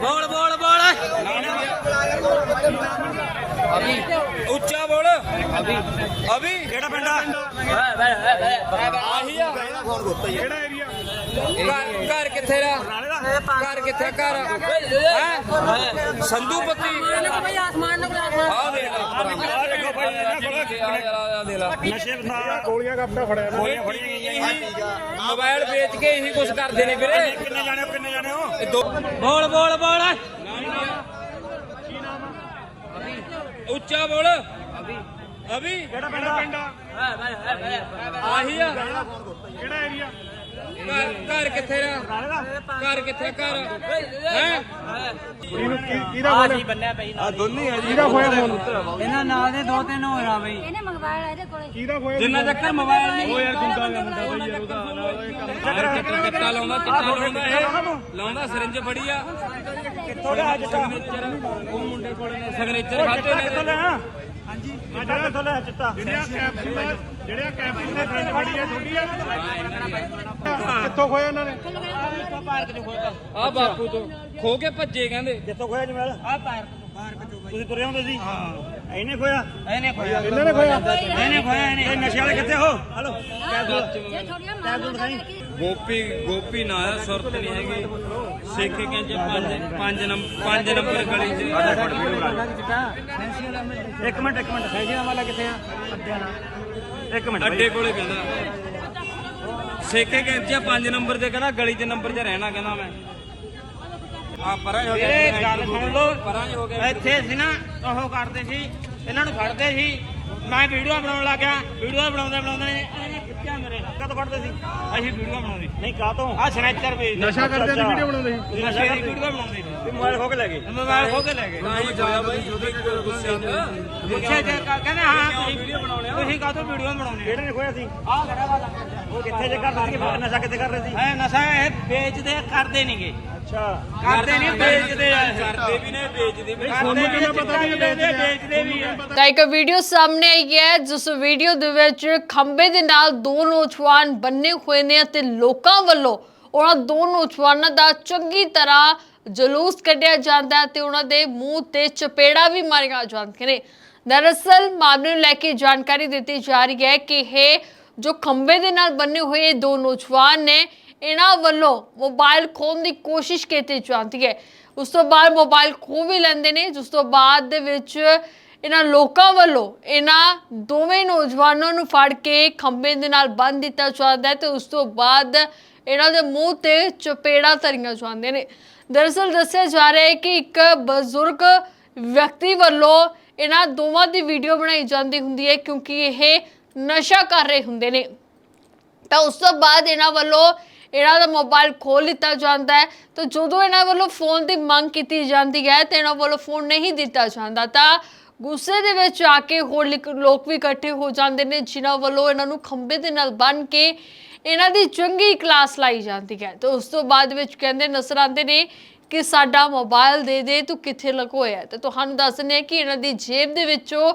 ਬੋਲ ਬੋਲ ਬੋਲ। ਅਭੀ। ਉੱਚਾ ਬੋਲ। ਅਭੀ। ਅਭੀ। ਕਿਹੜਾ ਪਿੰਡ ਆ? ਆਹੀ ਆ। ਕਿਹੜਾ ਏਰੀਆ ਘਰ ਘਰ ਕਿੱਥੇ ਰਾ ਘਰ ਕਿੱਥੇ ਘਰ। ਹੈ? ਸੰਧੂ ਪੱਤੀ ਆ ਦੇ ਆ ਦੇਖੋ। ਭਾਈ ਆ ਦੇ ਲਾ ਨਸ਼ੇ ਦਾ ਗੋਲੀਆਂ ਕੱਪੜਾ ਫੜਿਆ ਗੋਲੀਆਂ ਫੜੀਆਂ ਗਈਆਂ ਮੋਬਾਈਲ ਵੇਚ ਕੇ ਇਹੀ ਕੁਝ ਕਰਦੇ ਨੇ ਵੀਰੇ। ਕਿੰਨੇ ਜਾਣੇ ਹੋ ਕਿੰਨੇ ਜਾਣੇ ਹੋ? ਬੋਲ ਬੋਲ ਬੋਲ। ਉੱਚਾ ਬੋਲ। ਅਭੀ। ਅਭੀ ਕਿਹੜਾ ਪਿੰਡ ਆ? ਪਿੰਡ ਆਹੀ ਆ। ਕਿਹੜਾ ਏਰੀਆ ਘਰ ਘਰ ਕਿੱਥੇ ਰਾ ਘਰ ਕਿੱਥੇ ਘਰ। ਹੈ। ਇਹਨੂੰ ਕੀ ਕਿਹਦਾ ਫੋਨ ਆ ਦੋਨੇ ਆ ਕਿਹਦਾ ਖੋਇਆ ਫੋਨ ਇਹਨਾਂ ਨਾਲ ਦੇ ਦੋ ਤਿੰਨ ਹੋਰ ਆ ਬਈ। ਇਹਨੇ ਮੰਗਵਾਇਆ ਇਹਦੇ ਕੋਲੇ। ਕਿਹਦਾ ਖੋਇਆ ਜਿੰਨਾ ਚੱਕਰ ਮੋਬਾਈਲ ਨਹੀਂ ਉਹ ਯਾਰ ਗੁੰਡਾ ਦਾ ਮੁੰਡਾ ਬਈ ਯਾਰ ਉਹਦਾ ਨਾਲ ਇਹ ਕੰਮ ਯਾਰ ਚਿੱਟਾ ਲਾਉਂਦਾ? ਚਿੱਟਾ ਲਾਉਂਦਾ? ਇਹ ਲਾਉਂਦਾ ਸਿਰਿੰਜ ਫੜੀ ਆ। ਕਿੱਥੋਂ ਲਿਆ ਚਿੱਟਾ ਸਿਗਨੇਚਰ ਉਹ ਮੁੰਡੇ ਕੋਲੇ ਨੇ ਸਿਗਨੇਚਰ ਖਾਤੇ ਨੇ ਕਿੱਥੋਂ ਲਿਆ ਹਾਂਜੀ। ਚਿੱਟਾ ਕਿੱਥੋਂ ਲਿਆ ਚਿੱਟਾ ਜਿਹੜਿਆ ਕੈਪਸੂਲ ਆ ਜਿਹੜਿਆ ਕੈਪਸੂਲ ਦੇ ਫਰੈਂਡ ਫੜੀ ਆ ਛੋਟੀ ਆ ਕਿੱਥੋਂ ਖੋਇਆ ਇਹਨਾਂ ਨੇ? ਆ ਬਾਪੂ ਤੋਂ। ਖੋ ਕੇ ਭੱਜੇ ਕਹਿੰਦੇ। ਕਿੱਥੋਂ ਖੋਇਆ ਜਮੈਲ? ਆ ਪਾਰਕ ਤੋਂ ਤੁਸੀਂ ਤੁਰੇ ਹੁੰਦੇ ਸੀ? ਹਾਂ। ਇਹਨੇ ਖੋਇਆ? ਇਹਨੇ ਖੋਇਆ। ਇਹਨਾਂ ਨੇ ਖੋਇਆ? ਇਹਨੇ ਖੋਇਆ ਇਹਨੇ ਇਹ ਨਸ਼ੇ ਵਾਲੇ ਕਿੱਥੇ ਹੋ? ਹਲੋ। ਗੋਪੀ ਗੋਪੀ ਨਾਂ ਆ ਸੁਰਤ ਨਹੀਂ ਹੈਗੀ। ਸਿੱਖ ਕਹਿੰਦੇ ਪੰਜ ਪੰਜ ਨੰਬਰ ਪੰਜ ਨੰਬਰ ਗਲੀ ਚ। ਇੱਕ ਮਿੰਟ ਇੱਕ ਮਿੰਟ। ਸੈਂਜੀ ਵਾਲਾ ਕਿੱਥੇ ਆ? ਇੱਕ ਮਿੰਟ ਅੱਡੇ ਕੋਲੇ ਕਹਿੰਦਾ ਸੇਕੇ ਕਹਿੰਦੇ ਪੰਜ ਨੰਬਰ ਤੇ ਕਹਿੰਦਾ ਗਲੀ 'ਚ ਨੰਬਰ 'ਚ ਰਹਿਣਾ ਕਹਿੰਦਾ ਮੈਂ। ਆ ਪਰਾਂ ਹੀ ਹੋ ਗਿਆ ਇਹ ਗੱਲ ਸੁਣ ਲਓ। ਪਰਾਂ ਹੀ ਹੋ ਗਿਆ ਇੱਥੇ ਸੀ ਨਾ ਉਹ ਕਰਦੇ ਸੀ ਇਹਨਾਂ ਨੂੰ ਫੜਦੇ ਸੀ। ਮੈਂ ਵੀਡੀਓ ਬਣਾਉਣ ਲੱਗ ਗਿਆ। ਵੀਡੀਓ ਬਣਾਉਂਦੇ ਬਣਾਉਂਦੇ ਨੇ ਇਹਨੇ ਖਿੱਚਿਆ ਮੇਰੇ ਕਦੋਂ ਫੜਦੇ ਸੀ? ਅਸੀਂ ਵੀਡੀਓ ਬਣਾਉਂਦੇ। ਨਹੀਂ ਕਾਹ ਤੋਂ ਆ ਸਨੈਚਰ ਵੇਚ ਨਸ਼ਾ ਕਰਦੇ ਵੀਡੀਓ ਬਣਾਉਂਦੇ ਸੀ। ਨਸ਼ੇ ਦੀ ਵੀਡੀਓ ਬਣਾਉਂਦੇ ਸੀ। ਮੋਬਾਈਲ ਖੋ ਕੇ ਲੈ ਗਏ। ਮੋਬਾਈਲ ਖੋ ਕੇ ਲੈ ਗਏ। ਤਾਂ ਹੀ ਹੋਇਆ ਬਾਈ ਜੋਦੇ ਗੁੱਸੇ ਹੁੰਦਾ ਪੁੱਛੇ ਜੇ ਕਹਿੰਦੇ ਹਾਂ ਤੁਸੀਂ ਵੀਡੀਓ ਬਣਾਉਣੇ ਤੁਸੀਂ ਕਾਹਤੋਂ ਵੀਡੀਓ ਬਣਾਉਣੇ ਕਿਹੜੇ ਨੇ ਖੋਇਆ ਸੀ? ਆ ਉਹ ਕਿੱਥੇ ਜੇ ਕਰਦੇ ਸੀ ਨਸ਼ਾ ਕਿੱਥੇ ਕਰ ਰਹੇ ਸੀ? ਇਹ ਨਸ਼ਾ ਇਹ ਵੇਚਦੇ ਕਰਦੇ ਨਹੀਂਗੇ ਅੱਛਾ। ਕਰਦੇ ਨਹੀਂ ਵੇਚਦੇ ਆ ਕਰਦੇ ਵੀ ਨੇ ਵੇਚਦੇ ਵੀ ਸੋਨੂੰ ਕਿਵੇਂ ਪਤਾ ਵੀ ਵੇਚਦੇ ਵੇਚਦੇ ਵੀ ਆ। ਤਾਂ ਇੱਕ ਵੀਡੀਓ ਸਾਹਮਣੇ ਆਈ ਹੈ ਜਿਸ ਵੀਡੀਓ ਦੇ ਵਿੱਚ ਖੰਬੇ ਦੇ ਨਾਲ ਦੋ ਨੌਜਵਾਨ ਬੰਨੇ ਹੋਏ ਨੇ ਅਤੇ ਲੋਕਾਂ ਵੱਲੋਂ ਉਹਨਾਂ ਦੋ ਨੌਜਵਾਨਾਂ ਦਾ ਚੰਗੀ ਤਰ੍ਹਾਂ ਜਲੂਸ ਕੱਢਿਆ ਜਾਂਦਾ ਹੈ ਤੇ ਉਹਨਾਂ ਦੇ ਮੂੰਹ ਤੇ ਚਪੇੜਾ ਵੀ ਮਾਰੀਆਂ ਜਾਂਦੀਆਂ ਨੇ। ਦਰਅਸਲ ਮਾਮਲੇ ਨੂੰ ਲੈ ਕੇ ਜਾਣਕਾਰੀ ਦਿੱਤੀ ਜਾ ਰਹੀ ਹੈ ਕਿ ਇਹ ਜੋ ਖੰਬੇ ਦੇ ਨਾਲ ਬੰਨੇ ਹੋਏ ਇਹ ਦੋ ਨੌਜਵਾਨ ਨੇ ਇਹਨਾਂ ਵੱਲੋਂ ਮੋਬਾਈਲ ਖੋਹਣ ਦੀ ਕੋਸ਼ਿਸ਼ ਕੀਤੀ ਜਾਂਦੀ ਹੈ। ਉਸ ਤੋਂ ਬਾਅਦ ਮੋਬਾਈਲ ਖੋਹ ਵੀ ਲੈਂਦੇ ਨੇ, ਜਿਸ ਤੋਂ ਬਾਅਦ ਦੇ ਵਿੱਚ ਇਹਨਾਂ ਲੋਕਾਂ ਵੱਲੋਂ ਇਹਨਾਂ ਦੋਵੇਂ ਨੌਜਵਾਨਾਂ ਨੂੰ ਫੜ ਕੇ ਖੰਭੇ ਦੇ ਨਾਲ ਬੰਨ੍ਹ ਦਿੱਤਾ ਜਾਂਦਾ ਹੈ ਤੇ ਉਸ ਤੋਂ ਬਾਅਦ ਇਹਨਾਂ ਦੇ ਮੂੰਹ ਤੇ ਚਪੇੜਾ ਧਰੀਆਂ ਜਾਂਦੀਆਂ ਨੇ। ਦਰਅਸਲ ਦੱਸਿਆ ਜਾ ਰਿਹਾ ਹੈ ਕਿ ਇੱਕ ਬਜ਼ੁਰਗ ਵਿਅਕਤੀ ਵੱਲੋਂ ਇਹਨਾਂ ਦੋਵਾਂ ਦੀ ਵੀਡੀਓ ਬਣਾਈ ਜਾਂਦੀ ਹੁੰਦੀ ਹੈ ਕਿਉਂਕਿ ਇਹ ਨਸ਼ਾ ਕਰ ਰਹੇ ਹੁੰਦੇ ਨੇ। ਤਾਂ ਉਸ ਤੋਂ ਬਾਅਦ ਇਹਨਾਂ ਵੱਲੋਂ ਇਹਨਾਂ ਦਾ ਮੋਬਾਈਲ ਖੋਲ ਲਿੱਤਾ ਜਾਂਦਾ ਹੈ, ਤਾਂ ਜਦੋਂ ਇਹਨਾਂ ਵੱਲੋਂ ਫੋਨ ਦੀ ਮੰਗ ਕੀਤੀ ਜਾਂਦੀ ਹੈ ਤੇ ਇਹਨਾਂ ਵੱਲੋਂ ਫੋਨ ਨਹੀਂ ਦਿੱਤਾ ਜਾਂਦਾ, ਤਾਂ ਗੁੱਸੇ ਦੇ ਵਿੱਚ ਆ ਕੇ ਹੋਰ ਲਿਕ- ਲੋਕ ਵੀ ਇਕੱਠੇ ਹੋ ਜਾਂਦੇ ਨੇ, ਜਿਨ੍ਹਾਂ ਵੱਲੋਂ ਇਹਨਾਂ ਨੂੰ ਖੰਭੇ ਦੇ ਨਾਲ ਬੰਨ੍ਹ ਕੇ ਇਹਨਾਂ ਦੀ ਚੰਗੀ ਕਲਾਸ ਲਾਈ ਜਾਂਦੀ ਹੈ ਤੇ ਉਸ ਤੋਂ ਬਾਅਦ ਵਿੱਚ ਕਹਿੰਦੇ ਨਜ਼ਰ ਆਉਂਦੇ ਨੇ ਕਿ ਸਾਡਾ ਮੋਬਾਈਲ ਦੇ ਦੇ, ਤੂੰ ਕਿੱਥੇ ਲਗੋਇਆ ਹੈ? ਤੇ ਤੁਹਾਨੂੰ ਦੱਸ ਦਿੰਦੇ ਹਾਂ ਕਿ ਇਹਨਾਂ ਦੀ ਜੇਬ ਦੇ ਵਿੱਚੋਂ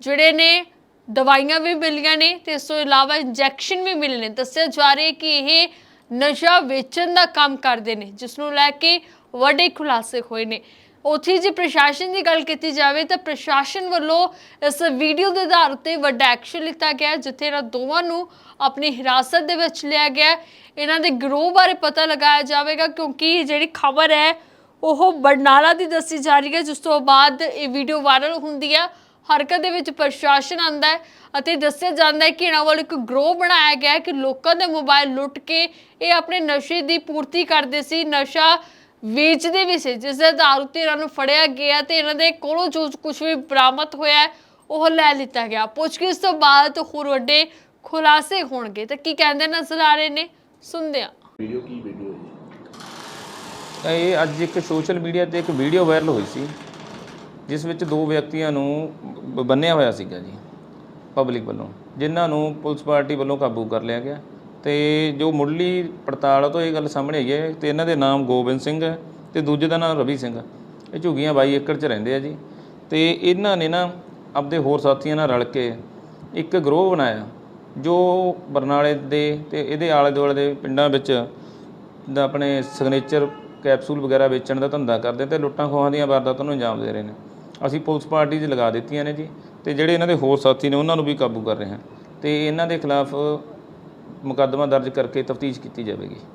ਜਿਹੜੇ ਨੇ ਦਵਾਈਆਂ ਵੀ ਮਿਲੀਆਂ ਨੇ ਤੇ ਇਸ ਤੋਂ ਇਲਾਵਾ ਇੰਜੈਕਸ਼ਨ ਵੀ ਮਿਲੇ ਨੇ ਦੱਸਿਆ ਜਾ ਰਿਹਾ ਕਿ ਇਹ ਨਸ਼ਾ ਵੇਚਣ ਦਾ ਕੰਮ ਕਰਦੇ ਨੇ ਜਿਸ ਨੂੰ ਲੈ ਕੇ ਵੱਡੇ ਖੁਲਾਸੇ ਹੋਏ ਨੇ। ਉੱਥੇ ਜੇ ਪ੍ਰਸ਼ਾਸਨ ਦੀ ਗੱਲ ਕੀਤੀ ਜਾਵੇ ਤਾਂ ਪ੍ਰਸ਼ਾਸਨ ਵੱਲੋਂ ਇਸ ਵੀਡੀਓ ਦੇ ਆਧਾਰ ਉੱਤੇ ਵੱਡਾ ਐਕਸ਼ਨ ਲਿੱਤਾ ਗਿਆ ਜਿੱਥੇ ਇਹਨਾਂ ਦੋਵਾਂ ਨੂੰ ਆਪਣੀ ਹਿਰਾਸਤ ਦੇ ਵਿੱਚ ਲਿਆ ਗਿਆ ਇਹਨਾਂ ਦੇ ਗਰੋਹ ਬਾਰੇ ਪਤਾ ਲਗਾਇਆ ਜਾਵੇਗਾ, ਕਿਉਂਕਿ ਜਿਹੜੀ ਖਬਰ ਹੈ, ਉਹ ਬਰਨਾਲਾ ਦੀ ਦੱਸੀ ਜਾ ਰਹੀ ਹੈ, ਜਿਸ ਤੋਂ ਬਾਅਦ ਇਹ ਵੀਡੀਓ ਵਾਇਰਲ ਹੁੰਦੀ ਹੈ। ਹਰਕਤ ਦੇ ਵਿੱਚ ਪ੍ਰਸ਼ਾਸਨ ਆਂਦਾ ਹੈ ਅਤੇ ਦੱਸਿਆ ਜਾਂਦਾ ਹੈ ਕਿ ਇਹਨਾਂ ਵੱਲੋਂ ਇੱਕ ਗਰੋਹ ਬਣਾਇਆ ਗਿਆ ਹੈ ਕਿ ਲੋਕਾਂ ਦੇ ਮੋਬਾਈਲ ਲੁੱਟ ਕੇ ਇਹ ਆਪਣੇ ਨਸ਼ੇ ਦੀ ਪੂਰਤੀ ਕਰਦੇ ਸੀ। ਨਸ਼ਾ ਵੇਚਦੇ ਵੀ ਸੀ ਜਿਸ ਦੇ ਆਧਾਰ ਉੱਤੇ ਇਹਨਾਂ ਨੂੰ ਫੜਿਆ ਗਿਆ ਤੇ ਇਹਨਾਂ ਦੇ ਕੋਲੋਂ ਜੋ ਕੁਝ ਵੀ ਬਰਾਮਦ ਹੋਇਆ ਉਹ ਲੈ ਲਿੱਤਾ ਗਿਆ। ਪੁੱਛਗਿੱਛ ਤੋਂ ਬਾਅਦ ਹੋਰ ਵੱਡੇ ਖੁਲਾਸੇ ਹੋਣਗੇ। ਤਾਂ ਕੀ ਕਹਿੰਦੇ ਨਜ਼ਰ ਆ ਰਹੇ ਨੇ? ਸੁਣਦੇ ਹਾਂ। ਇਹ ਅੱਜ ਇੱਕ ਸੋਸ਼ਲ ਮੀਡੀਆ ਤੇ ਇੱਕ ਵੀਡੀਓ ਵਾਇਰਲ ਹੋਈ ਸੀ ਜਿਸ ਵਿੱਚ ਦੋ ਵਿਅਕਤੀਆਂ ਨੂੰ ਬ- ਬੰਨਿਆ ਹੋਇਆ ਸੀਗਾ ਜੀ ਪਬਲਿਕ ਵੱਲੋਂ, ਜਿਨ੍ਹਾਂ ਨੂੰ ਪੁਲਿਸ ਪਾਰਟੀ ਵੱਲੋਂ ਕਾਬੂ ਕਰ ਲਿਆ ਗਿਆ। ਤੇ ਜੋ ਮੁੱਢਲੀ ਪੜਤਾਲ ਤੋਂ ਇਹ ਗੱਲ ਸਾਹਮਣੇ ਆਈ ਹੈ ਤੇ ਇਹਨਾਂ ਦੇ ਨਾਮ ਗੋਬਿੰਦ ਸਿੰਘ ਹੈ ਤੇ ਦੂਜੇ ਦਾ ਨਾਮ ਰਵੀ ਸਿੰਘ ਆ। ਇਹ ਝੁੱਗੀਆਂ 22 ਏਕੜ 'ਚ ਰਹਿੰਦੇ ਆ ਜੀ। ਤੇ ਇਹਨਾਂ ਨੇ ਨਾ ਆਪਦੇ ਹੋਰ ਸਾਥੀਆਂ ਨਾਲ ਰਲ ਕੇ ਇੱਕ ਗਰੋਹ ਬਣਾਇਆ, ਜੋ ਬਰਨਾਲੇ ਦੇ ਤੇ ਇਹਦੇ ਆਲੇ ਦੁਆਲੇ ਦੇ ਪਿੰਡਾਂ ਵਿੱਚ ਦਾ ਆਪਣੇ ਸਿਗਨੇਚਰ ਕੈਪਸੂਲ ਵਗੈਰਾ ਵੇਚਣ ਦਾ ਧੰਦਾ ਕਰਦੇ ਤੇ ਲੁੱਟਾਂ ਖੋਹਾਂ ਦੀਆਂ ਵਾਰਦਾਤਾਂ ਨੂੰ ਅੰਜਾਮ ਦੇ ਰਹੇ ਨੇ। ਅਸੀਂ ਪੁਲਿਸ ਪਾਰਟੀ 'ਚ ਲਗਾ ਦਿੱਤੀਆਂ ਨੇ ਜੀ ਤੇ ਜਿਹੜੇ ਇਹਨਾਂ ਦੇ ਹੋਰ ਸਾਥੀ ਨੇ ਉਹਨਾਂ ਨੂੰ ਵੀ ਕਾਬੂ ਕਰ ਰਹੇ ਹਾਂ। ਤੇ ਇਹਨਾਂ ਦੇ ਖਿਲਾਫ ਮੁਕੱਦਮਾ ਦਰਜ ਕਰਕੇ ਤਫਤੀਸ਼ ਕੀਤੀ ਜਾਵੇਗੀ।